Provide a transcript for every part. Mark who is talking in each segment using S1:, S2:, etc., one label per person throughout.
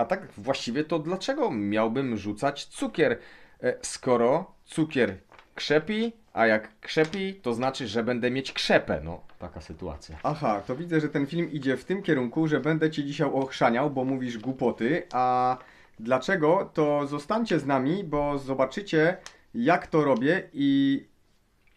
S1: A tak właściwie to dlaczego miałbym rzucać cukier, e, skoro cukier krzepi, a jak krzepi, to znaczy, że będę mieć krzepę. No, taka sytuacja.
S2: Aha, to widzę, że ten film idzie w tym kierunku, że będę cię dzisiaj ochrzaniał, bo mówisz głupoty, a dlaczego, to zostańcie z nami, bo zobaczycie, jak to robię i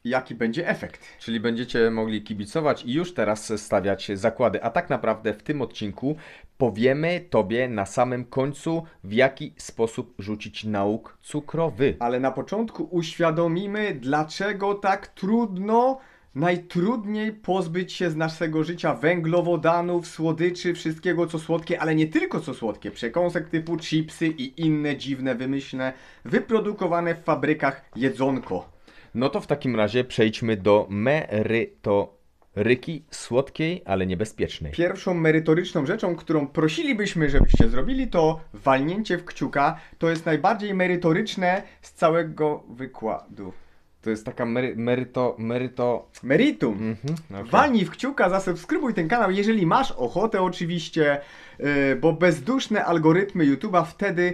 S2: jaki będzie efekt.
S1: Czyli będziecie mogli kibicować i już teraz stawiać zakłady. A tak naprawdę w tym odcinku powiemy Tobie na samym końcu, w jaki sposób rzucić nauk cukrowy.
S2: Ale na początku uświadomimy, dlaczego tak trudno, najtrudniej pozbyć się z naszego życia węglowodanów, słodyczy, wszystkiego co słodkie, ale nie tylko co słodkie, przekąsek typu chipsy i inne dziwne, wymyślne, wyprodukowane w fabrykach jedzonko.
S1: No to w takim razie przejdźmy do merytoryki słodkiej, ale niebezpiecznej.
S2: Pierwszą merytoryczną rzeczą, którą prosilibyśmy, żebyście zrobili, to walnięcie w kciuka. To jest najbardziej merytoryczne z całego wykładu.
S1: To jest taka mery, meryto, meryto...
S2: Meritum.
S1: Mhm, okej.
S2: Walnij w kciuka, zasubskrybuj ten kanał, jeżeli masz ochotę oczywiście, yy, bo bezduszne algorytmy YouTube'a wtedy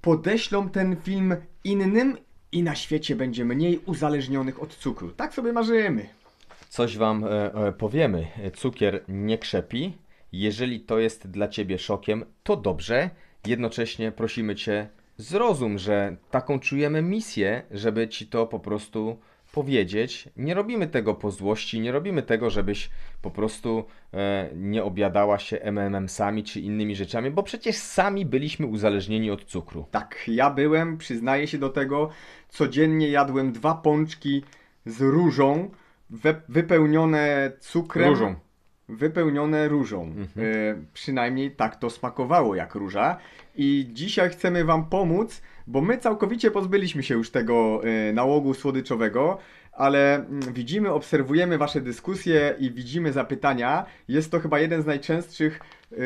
S2: podeślą ten film innym i na świecie będzie mniej uzależnionych od cukru. Tak sobie marzymy.
S1: Coś Wam e, e, powiemy. Cukier nie krzepi. Jeżeli to jest dla Ciebie szokiem, to dobrze. Jednocześnie prosimy Cię, zrozum, że taką czujemy misję, żeby Ci to po prostu powiedzieć. Nie robimy tego po złości, nie robimy tego, żebyś po prostu e, nie obiadała się M&M'sami czy innymi rzeczami, bo przecież sami byliśmy uzależnieni od cukru.
S2: Tak, ja byłem, przyznaję się do tego, codziennie jadłem dwa pączki z różą, we, wypełnione cukrem.
S1: Różą.
S2: Wypełnione różą. E, przynajmniej tak to smakowało jak róża. I dzisiaj chcemy Wam pomóc, bo my całkowicie pozbyliśmy się już tego e, nałogu słodyczowego, ale mm, widzimy, obserwujemy Wasze dyskusje i widzimy zapytania. Jest to chyba jeden z najczęstszych e,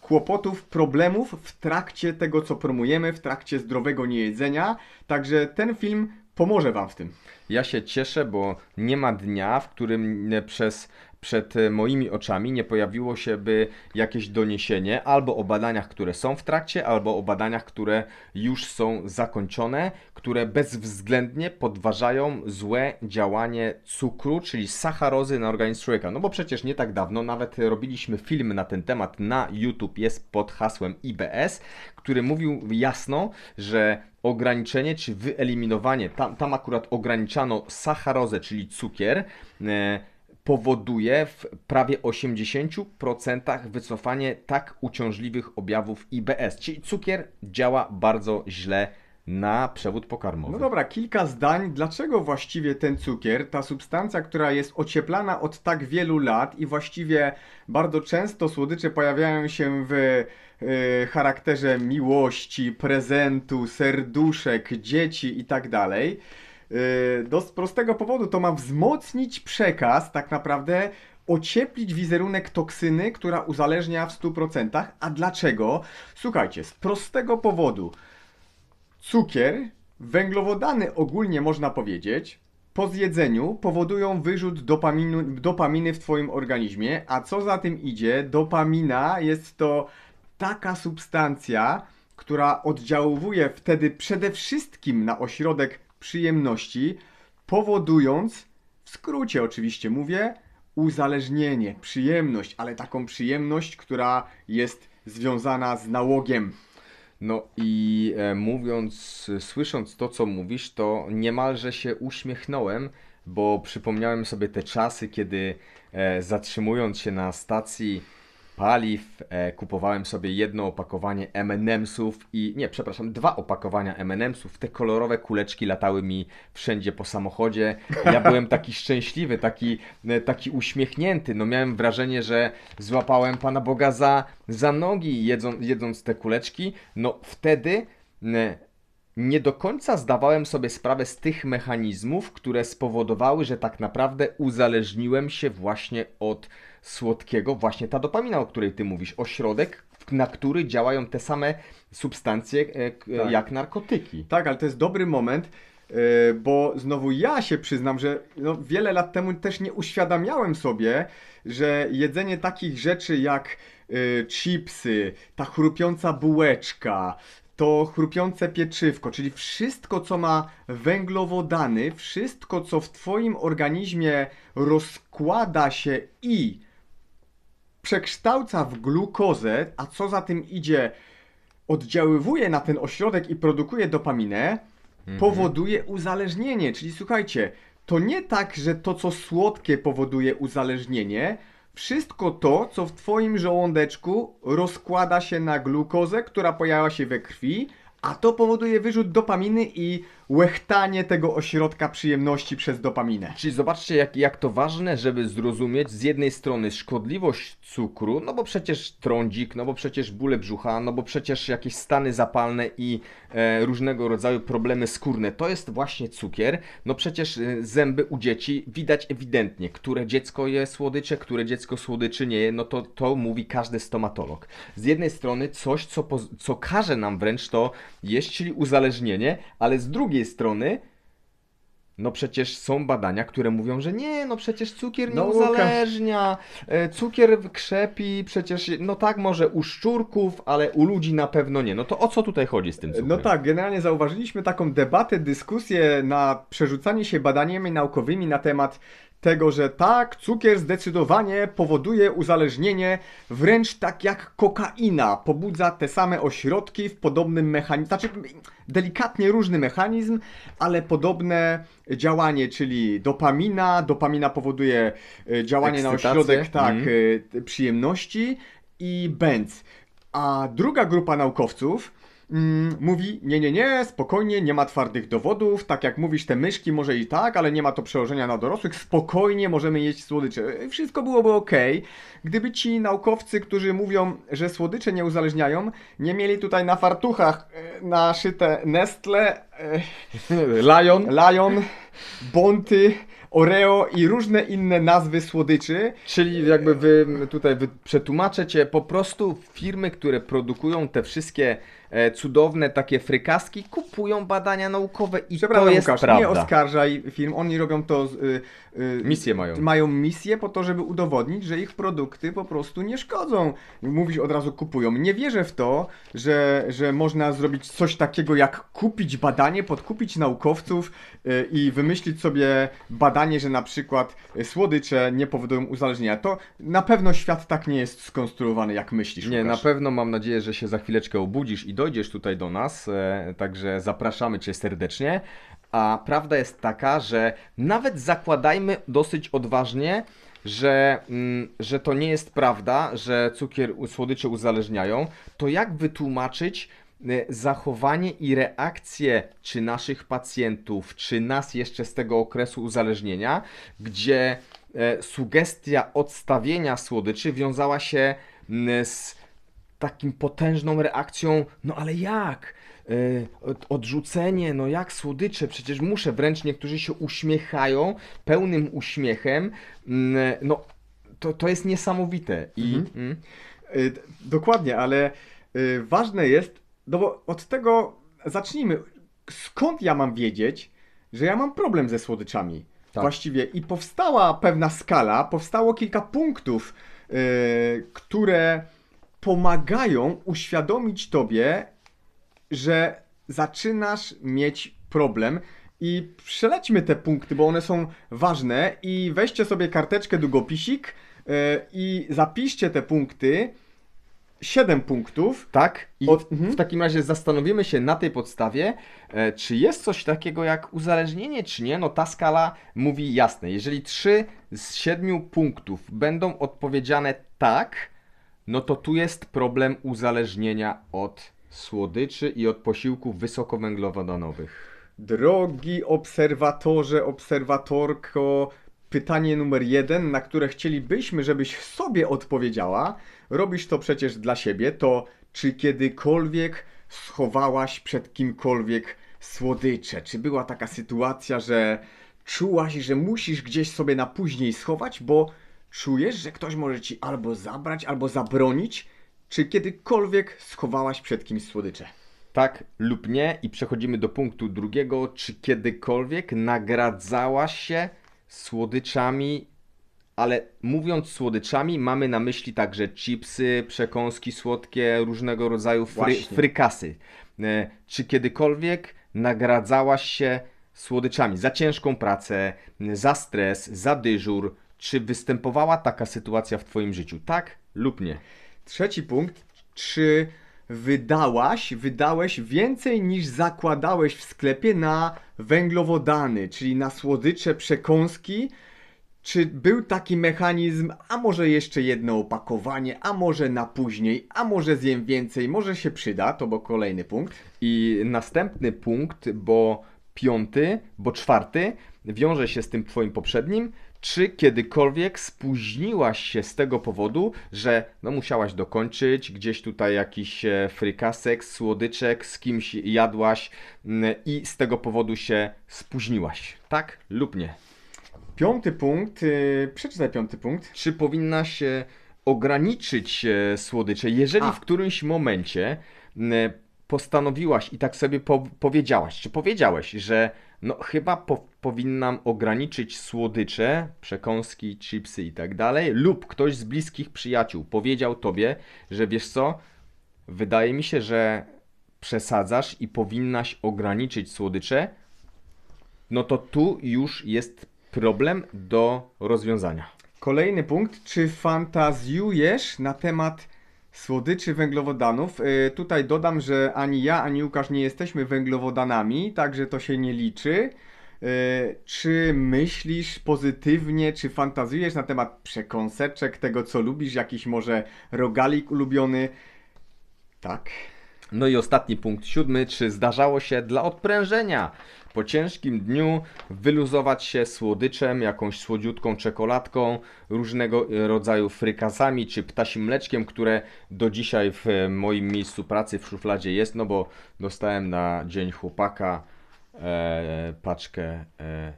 S2: kłopotów, problemów w trakcie tego, co promujemy, w trakcie zdrowego niejedzenia. Także ten film pomoże Wam w tym.
S1: Ja się cieszę, bo nie ma dnia, w którym e, przez, przed e, moimi oczami nie pojawiło się by jakieś doniesienie albo o badaniach, które są w trakcie, albo o badaniach, które już są zakończone, które bezwzględnie podważają złe działanie cukru, czyli sacharozy na organizm człowieka. No bo przecież nie tak dawno nawet robiliśmy film na ten temat na YouTube, jest pod hasłem IBS, który mówił jasno, że ograniczenie czy wyeliminowanie, tam, tam akurat ograniczano sacharozę, czyli cukier, e, powoduje w prawie 80% wycofanie tak uciążliwych objawów IBS, czyli cukier działa bardzo źle na przewód pokarmowy.
S2: No dobra, kilka zdań. Dlaczego właściwie ten cukier, ta substancja, która jest ocieplana od tak wielu lat i właściwie bardzo często słodycze pojawiają się w e, charakterze miłości, prezentu, serduszek, dzieci i tak dalej. E, do prostego powodu to ma wzmocnić przekaz, tak naprawdę ocieplić wizerunek toksyny, która uzależnia w 100%. A dlaczego? Słuchajcie, z prostego powodu. Cukier, węglowodany ogólnie można powiedzieć, po zjedzeniu powodują wyrzut dopaminu, dopaminy w Twoim organizmie, a co za tym idzie, dopamina jest to taka substancja, która oddziałuje wtedy przede wszystkim na ośrodek przyjemności, powodując, w skrócie oczywiście mówię, uzależnienie, przyjemność, ale taką przyjemność, która jest związana z nałogiem.
S1: No i e, mówiąc, słysząc to, co mówisz, to niemalże się uśmiechnąłem, bo przypomniałem sobie te czasy, kiedy e, zatrzymując się na stacji paliw, e, kupowałem sobie jedno opakowanie M&M'sów i nie, przepraszam, dwa opakowania M&M'sów. Te kolorowe kuleczki latały mi wszędzie po samochodzie. Ja byłem taki szczęśliwy, taki, e, taki uśmiechnięty. No miałem wrażenie, że złapałem Pana Boga za, za nogi jedzą, jedząc te kuleczki. No wtedy nie do końca zdawałem sobie sprawę z tych mechanizmów, które spowodowały, że tak naprawdę uzależniłem się właśnie od słodkiego, właśnie ta dopamina, o której ty mówisz, ośrodek, na który działają te same substancje e, k-
S2: Tak.
S1: jak narkotyki.
S2: Tak, ale to jest dobry moment, yy, bo znowu ja się przyznam, że no, wiele lat temu też nie uświadamiałem sobie, że jedzenie takich rzeczy jak chipsy, ta chrupiąca bułeczka, to chrupiące pieczywko, czyli wszystko, co ma węglowodany, wszystko, co w Twoim organizmie rozkłada się i przekształca w glukozę, a co za tym idzie, oddziaływuje na ten ośrodek i produkuje dopaminę, powoduje uzależnienie. Czyli słuchajcie, to nie tak, że to, co słodkie powoduje uzależnienie, wszystko to, co w Twoim żołądeczku rozkłada się na glukozę, która pojawia się we krwi, a to powoduje wyrzut dopaminy i łechtanie tego ośrodka przyjemności przez dopaminę.
S1: Czyli zobaczcie, jak, jak to ważne, żeby zrozumieć z jednej strony szkodliwość cukru, no bo przecież trądzik, no bo przecież bóle brzucha, no bo przecież jakieś stany zapalne i e, różnego rodzaju problemy skórne, to jest właśnie cukier. No przecież e, zęby u dzieci widać ewidentnie, które dziecko je słodycze, które dziecko słodyczy nie je, no to, to mówi każdy stomatolog. Z jednej strony coś, co, co każe nam wręcz to jeść, czyli uzależnienie, ale z drugiej strony no przecież są badania, które mówią, że nie, no przecież cukier nie
S2: No,
S1: uzależnia, e, cukier krzepi, przecież, no tak może u szczurków, ale u ludzi na pewno nie. No to o co tutaj chodzi z tym cukrem?
S2: No tak, generalnie zauważyliśmy taką debatę, dyskusję na przerzucanie się badaniami naukowymi na temat tego, że tak, cukier zdecydowanie powoduje uzależnienie, wręcz tak jak kokaina, pobudza te same ośrodki w podobnym mechanizmie, znaczy delikatnie różny mechanizm, ale podobne działanie, czyli dopamina, dopamina powoduje e, działanie na
S1: Ekscytację.
S2: ośrodek, tak, e, przyjemności i bęc. A druga grupa naukowców mm, mówi, nie, nie, nie, spokojnie, nie ma twardych dowodów, tak jak mówisz, te myszki może i tak, ale nie ma to przełożenia na dorosłych, spokojnie możemy jeść słodycze. Wszystko byłoby ok, gdyby ci naukowcy, którzy mówią, że słodycze nie uzależniają, nie mieli tutaj na fartuchach e, naszyte Nestle, e,
S1: Lion?
S2: Lion, Bonty, Oreo i różne inne nazwy słodyczy,
S1: Czyli jakby wy tutaj wy przetłumaczę cię, po prostu firmy, które produkują te wszystkie e, cudowne takie frykaski, kupują badania naukowe i
S2: Przepraszam,
S1: to jest
S2: Łukasz,
S1: prawda.
S2: nie oskarżaj firm, oni robią to. Z, y, y,
S1: Misję mają.
S2: Mają misję po to, żeby udowodnić, że ich produkty po prostu nie szkodzą. Mówisz od razu kupują. Nie wierzę w to, że, że można zrobić coś takiego jak kupić badanie, podkupić naukowców y, i wymyślić sobie badanie, że na przykład słodycze nie powodują uzależnienia. To na pewno świat tak nie jest skonstruowany, jak myślisz.
S1: Nie, na
S2: Łukasz.
S1: pewno mam nadzieję, że się za chwileczkę obudzisz i dojdziesz tutaj do nas, e, także zapraszamy Cię serdecznie. A prawda jest taka, że nawet zakładajmy dosyć odważnie, że, mm, że to nie jest prawda, że cukier, słodycze uzależniają, to jak wytłumaczyć e, zachowanie i reakcje czy naszych pacjentów, czy nas jeszcze z tego okresu uzależnienia, gdzie e, sugestia odstawienia słodyczy wiązała się mm, z takim potężną reakcją, no ale jak? Od- odrzucenie, no jak słodycze, przecież muszę, wręcz niektórzy się uśmiechają, pełnym uśmiechem, Mm, no to, to jest niesamowite i
S2: Mhm.
S1: mm,
S2: Y, Dokładnie, ale y, ważne jest, no bo od tego zacznijmy. Skąd ja mam wiedzieć, że ja mam problem ze słodyczami?
S1: Tak.
S2: Właściwie i powstała pewna skala, powstało kilka punktów, y, które pomagają uświadomić tobie, że zaczynasz mieć problem. I przelećmy te punkty, bo one są ważne. I weźcie sobie karteczkę, długopisik yy, i zapiszcie te punkty. Siedem punktów.
S1: tak? I
S2: Od-
S1: w,
S2: mhm.
S1: w takim razie zastanowimy się na tej podstawie, e, czy jest coś takiego jak uzależnienie, czy nie. No ta skala mówi jasne, jeżeli 3 z 7 punktów będą odpowiedziane tak, no to tu jest problem uzależnienia od słodyczy i od posiłków wysokowęglowodanowych.
S2: Drogi obserwatorze, obserwatorko, pytanie numer jeden, na które chcielibyśmy, żebyś sobie odpowiedziała. Robisz to przecież dla siebie. To czy kiedykolwiek schowałaś przed kimkolwiek słodycze? Czy była taka sytuacja, że czułaś, że musisz gdzieś sobie na później schować, bo czujesz, że ktoś może ci albo zabrać, albo zabronić? Czy kiedykolwiek schowałaś przed kimś słodycze?
S1: Tak lub nie i przechodzimy do punktu drugiego, czy kiedykolwiek nagradzałaś się słodyczami ale mówiąc słodyczami, mamy na myśli także chipsy, przekąski słodkie, różnego rodzaju fry, frykasy. E, Czy kiedykolwiek nagradzałaś się słodyczami za ciężką pracę, za stres, za dyżur? Czy występowała taka sytuacja w Twoim życiu? Tak lub nie?
S2: Trzeci punkt. Czy wydałaś, wydałeś więcej niż zakładałeś w sklepie na węglowodany, czyli na słodycze, przekąski? Czy był taki mechanizm, a może jeszcze jedno opakowanie, a może na później, a może zjem więcej, może się przyda, to bo kolejny punkt.
S1: I następny punkt, bo piąty, bo czwarty, wiąże się z tym twoim poprzednim. Czy kiedykolwiek spóźniłaś się z tego powodu, że no musiałaś dokończyć gdzieś tutaj jakiś e, frykasek, słodyczek, z kimś jadłaś mm, i z tego powodu się spóźniłaś? Tak lub nie?
S2: Piąty punkt, yy, przeczytaj piąty punkt.
S1: Czy powinnaś e, ograniczyć e, słodycze, jeżeli
S2: A.
S1: w którymś momencie m, postanowiłaś i tak sobie po powiedziałaś, czy powiedziałeś, że no chyba po powinnam ograniczyć słodycze, przekąski, chipsy i tak dalej, lub ktoś z bliskich przyjaciół powiedział tobie, że wiesz co, wydaje mi się, że przesadzasz i powinnaś ograniczyć słodycze, no to tu już jest problem do rozwiązania.
S2: Kolejny punkt, czy fantazjujesz na temat słodyczy węglowodanów? Yy, tutaj dodam, że ani ja, ani Łukasz nie jesteśmy węglowodanami, także to się nie liczy. Yy, czy myślisz pozytywnie, czy fantazjujesz na temat przekąseczek, tego co lubisz, jakiś może rogalik ulubiony? Tak.
S1: No i ostatni punkt, siódmy. Czy zdarzało się dla odprężenia po ciężkim dniu wyluzować się słodyczem, jakąś słodziutką czekoladką, różnego rodzaju frykasami czy ptasim mleczkiem, które do dzisiaj w e, moim miejscu pracy w szufladzie jest, no bo dostałem na dzień chłopaka e, paczkę e,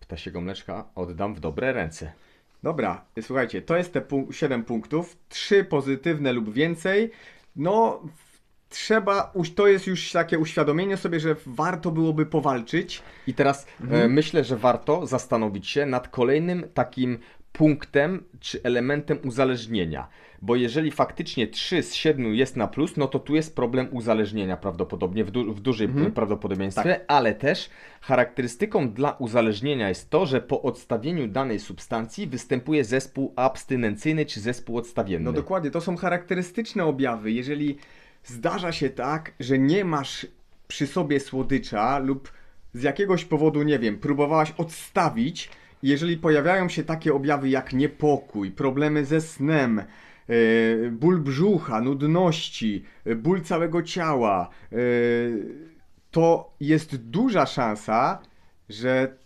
S1: ptasiego mleczka, oddam w dobre ręce.
S2: Dobra, słuchajcie, to jest te punk- 7 punktów, 3 pozytywne lub więcej. No, trzeba, to jest już takie uświadomienie sobie, że warto byłoby powalczyć.
S1: I teraz e, myślę, że warto zastanowić się nad kolejnym takim punktem czy elementem uzależnienia. Bo jeżeli faktycznie 3 z 7 jest na plus, no to tu jest problem uzależnienia prawdopodobnie w, du w dużym prawdopodobieństwie, ale też charakterystyką dla uzależnienia jest to, że po odstawieniu danej substancji występuje zespół abstynencyjny czy zespół odstawienny.
S2: No dokładnie, to są charakterystyczne objawy. Jeżeli zdarza się tak, że nie masz przy sobie słodycza lub z jakiegoś powodu, nie wiem, próbowałaś odstawić, jeżeli pojawiają się takie objawy jak niepokój, problemy ze snem, yy, ból brzucha, nudności, yy, ból całego ciała, yy, to jest duża szansa, że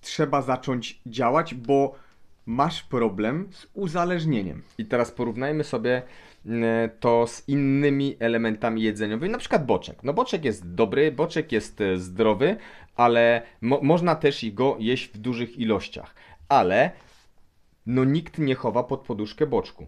S2: trzeba zacząć działać, bo masz problem z uzależnieniem.
S1: I teraz porównajmy sobie to z innymi elementami jedzeniowymi, na przykład boczek. No boczek jest dobry, boczek jest e, zdrowy, ale mo można też i go jeść w dużych ilościach. Ale no nikt nie chowa pod poduszkę boczku.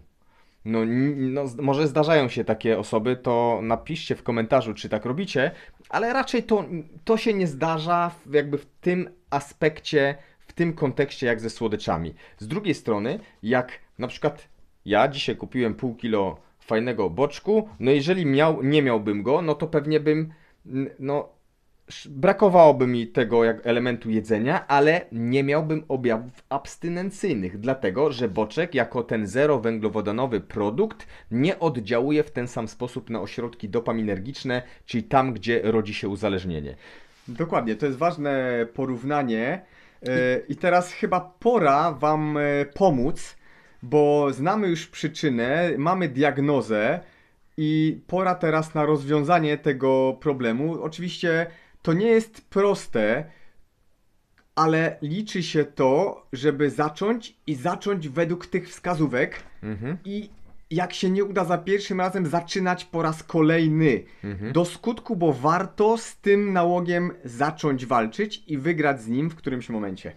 S1: No, no, może zdarzają się takie osoby, to napiszcie w komentarzu, czy tak robicie, ale raczej to, to się nie zdarza w, jakby w tym aspekcie, w tym kontekście jak ze słodyczami. Z drugiej strony, jak na przykład ja dzisiaj kupiłem pół kilo fajnego boczku, no jeżeli miał, nie miałbym go, no to pewnie bym, no brakowałoby mi tego jak elementu jedzenia, ale nie miałbym objawów abstynencyjnych, dlatego że boczek jako ten zerowęglowodanowy produkt nie oddziałuje w ten sam sposób na ośrodki dopaminergiczne, czyli tam, gdzie rodzi się uzależnienie.
S2: Dokładnie, to jest ważne porównanie. E, I teraz chyba pora Wam e, pomóc, bo znamy już przyczynę, mamy diagnozę i pora teraz na rozwiązanie tego problemu. Oczywiście to nie jest proste, ale liczy się to, żeby zacząć i zacząć według tych wskazówek
S1: Mhm.
S2: i jak się nie uda za pierwszym razem, zaczynać po raz kolejny. Do skutku, bo warto z tym nałogiem zacząć walczyć i wygrać z nim w którymś momencie.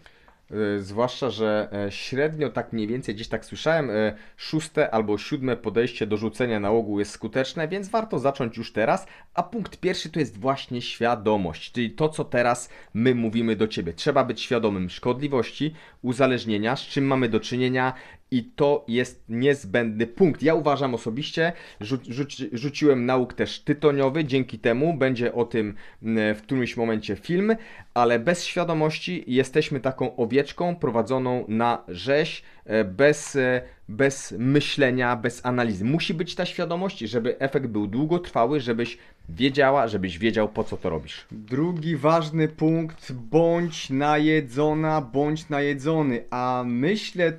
S1: E, Zwłaszcza, że e, średnio tak mniej więcej, gdzieś tak słyszałem, e, szóste albo siódme podejście do rzucenia nałogu jest skuteczne, więc warto zacząć już teraz. A punkt pierwszy to jest właśnie świadomość, czyli to, co teraz my mówimy do ciebie. Trzeba być świadomym szkodliwości, uzależnienia, z czym mamy do czynienia. I to jest niezbędny punkt. Ja uważam osobiście, rzu rzuci rzuciłem nauk też tytoniowy, dzięki temu będzie o tym w którymś momencie film, ale bez świadomości jesteśmy taką owieczką prowadzoną na rzeź, e, bez, e, bez myślenia, bez analizy. Musi być ta świadomość, żeby efekt był długotrwały, żebyś wiedziała, żebyś wiedział po co to robisz.
S2: Drugi ważny punkt, bądź najedzona, bądź najedzony, a myślę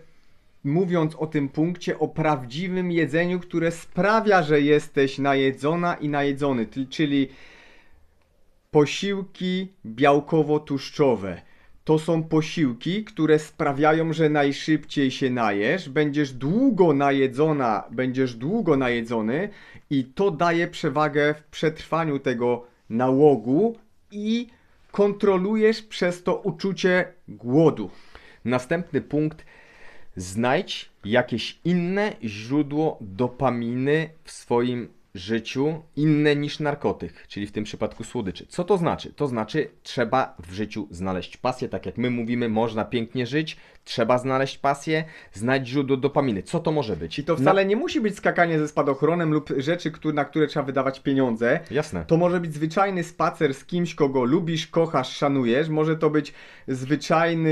S2: mówiąc o tym punkcie, o prawdziwym jedzeniu, które sprawia, że jesteś najedzona i najedzony, czyli posiłki białkowo-tłuszczowe. To są posiłki, które sprawiają, że najszybciej się najesz, będziesz długo najedzona, będziesz długo najedzony i to daje przewagę w przetrwaniu tego nałogu i kontrolujesz przez to uczucie głodu.
S1: Następny punkt. Znajdź jakieś inne źródło dopaminy w swoim życiu, inne niż narkotyk, czyli w tym przypadku słodyczy. Co to znaczy? To znaczy, trzeba w życiu znaleźć pasję, tak jak my mówimy, można pięknie żyć, trzeba znaleźć pasję, znajdź źródło dopaminy. Co to może być?
S2: I to wcale nie musi być skakanie ze spadochronem lub rzeczy, na które trzeba wydawać pieniądze.
S1: Jasne.
S2: To może być zwyczajny spacer z kimś, kogo lubisz, kochasz, szanujesz. Może to być zwyczajny,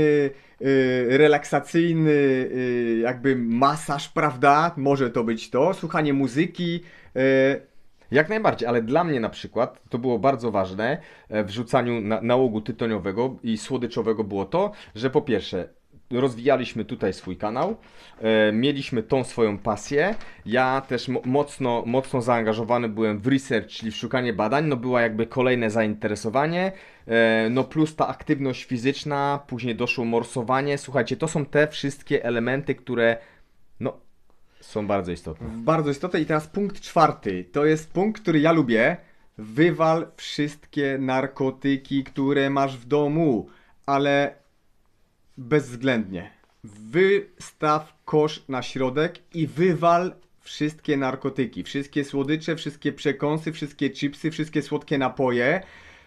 S2: y, relaksacyjny, y, jakby masaż, prawda? Może to być to. Słuchanie muzyki. y,
S1: Jak najbardziej, ale dla mnie na przykład to było bardzo ważne e, w rzucaniu na, nałogu tytoniowego i słodyczowego było to, że po pierwsze rozwijaliśmy tutaj swój kanał, e, mieliśmy tą swoją pasję. Ja też mo- mocno, mocno zaangażowany byłem w research, czyli w szukanie badań, no była jakby kolejne zainteresowanie, e, no plus ta aktywność fizyczna, później doszło morsowanie. Słuchajcie, to są te wszystkie elementy, które no są bardzo istotne.
S2: Bardzo istotne. I teraz punkt czwarty. To jest punkt, który ja lubię. Wywal wszystkie narkotyki, które masz w domu, ale bezwzględnie. Wystaw kosz na środek i wywal wszystkie narkotyki. Wszystkie słodycze, wszystkie przekąsy, wszystkie chipsy, wszystkie słodkie napoje,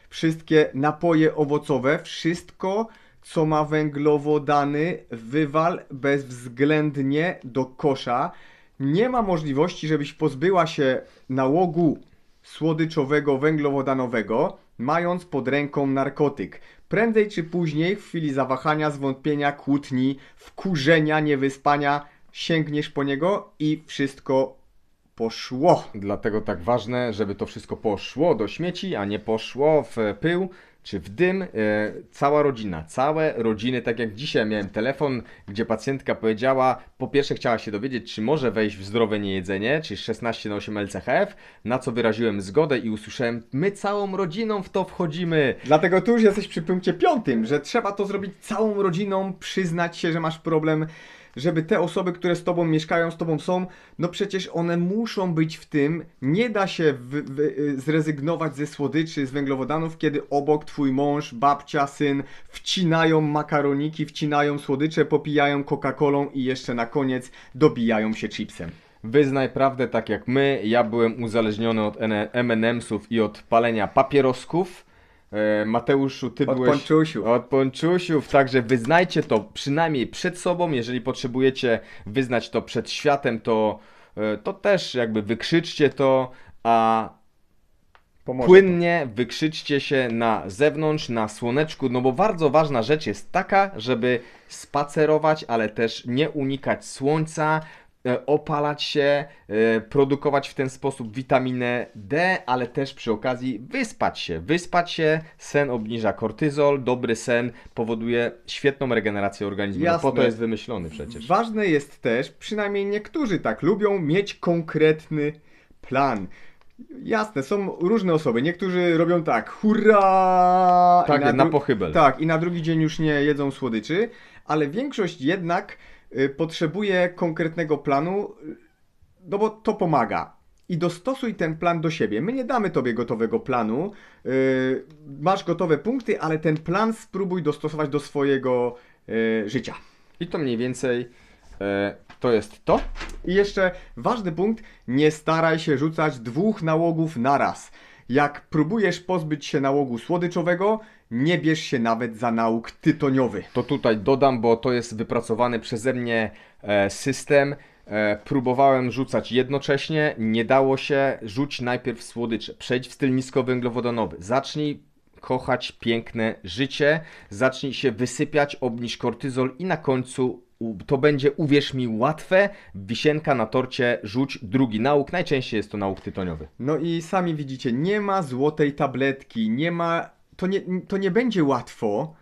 S2: wszystkie napoje owocowe, wszystko, co ma węglowodany, wywal bezwzględnie do kosza. Nie ma możliwości, żebyś pozbyła się nałogu słodyczowego, węglowodanowego, mając pod ręką narkotyk. Prędzej czy później, w chwili zawahania, zwątpienia, kłótni, wkurzenia, niewyspania, sięgniesz po niego i wszystko poszło.
S1: Dlatego tak ważne, żeby to wszystko poszło do śmieci, a nie poszło w pył czy w dym. E, cała rodzina, całe rodziny, tak jak dzisiaj miałem telefon, gdzie pacjentka powiedziała, po pierwsze chciała się dowiedzieć, czy może wejść w zdrowe niejedzenie, czyli 16 na 8 LCHF, na co wyraziłem zgodę i usłyszałem, my całą rodziną w to wchodzimy.
S2: Dlatego tu już jesteś przy punkcie piątym, że trzeba to zrobić całą rodziną, przyznać się, że masz problem, żeby te osoby, które z tobą mieszkają, z tobą są, no przecież one muszą być w tym. Nie da się wy, wy, y, zrezygnować ze słodyczy, z węglowodanów, kiedy obok twój mąż, babcia, syn wcinają makaroniki, wcinają słodycze, popijają Coca-Colą i jeszcze na koniec dobijają się chipsem.
S1: Wyznaj prawdę tak jak my. Ja byłem uzależniony od N- M&M'sów i od palenia papierosków. E, Mateuszu, ty
S2: Od
S1: byłeś...
S2: ponczusiów.
S1: Od ponczusiów, także wyznajcie to przynajmniej przed sobą. Jeżeli potrzebujecie wyznać to przed światem, to, e, to też jakby wykrzyczcie to, a
S2: Pomoże
S1: płynnie wykrzyczcie się na zewnątrz, na słoneczku, no bo bardzo ważna rzecz jest taka, żeby spacerować, ale też nie unikać słońca, opalać się, e, produkować w ten sposób witaminę D, ale też przy okazji wyspać się. Wyspać się, sen obniża kortyzol, dobry sen powoduje świetną regenerację organizmu. No po
S2: Jasne.
S1: to jest wymyślony przecież.
S2: Ważne jest też, przynajmniej niektórzy tak lubią, mieć konkretny plan. Jasne, są różne osoby. Niektórzy robią tak, hurra!
S1: Tak, na
S2: dru-
S1: pochybel.
S2: Tak, i na drugi dzień już nie jedzą słodyczy, ale większość jednak potrzebuje konkretnego planu, y, no bo to pomaga. I dostosuj ten plan do siebie. My nie damy tobie gotowego planu. y, masz gotowe punkty, ale ten plan spróbuj dostosować do swojego życia.
S1: I to mniej więcej e, to jest to.
S2: I jeszcze ważny punkt, nie staraj się rzucać dwóch nałogów naraz. Jak próbujesz pozbyć się nałogu słodyczowego, nie bierz się nawet za nałóg tytoniowy.
S1: To tutaj dodam, bo to jest wypracowany przeze mnie e, system. E, próbowałem rzucać jednocześnie, nie dało się. Rzuć najpierw słodycze. Przejdź w styl niskowęglowodanowy. Zacznij kochać piękne życie, zacznij się wysypiać, obniż kortyzol i na końcu to będzie, uwierz mi, łatwe. Wisienka na torcie, rzuć drugi nauk. Najczęściej jest to nauk tytoniowy.
S2: No i sami widzicie, nie ma złotej tabletki, nie ma. To nie, to nie będzie łatwo,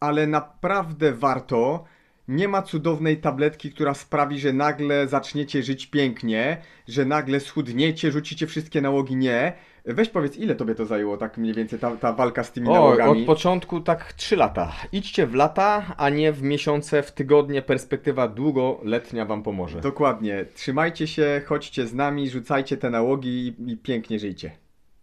S2: ale naprawdę warto. Nie ma cudownej tabletki, która sprawi, że nagle zaczniecie żyć pięknie, że nagle schudniecie, rzucicie wszystkie nałogi. Nie. Weź powiedz, ile tobie to zajęło, tak mniej więcej, ta, ta walka z tymi
S1: O,
S2: nałogami?
S1: od początku tak 3 lata. Idźcie w lata, a nie w miesiące, w tygodnie. Perspektywa długoletnia Wam pomoże.
S2: Dokładnie. Trzymajcie się, chodźcie z nami, rzucajcie te nałogi i, i pięknie żyjcie.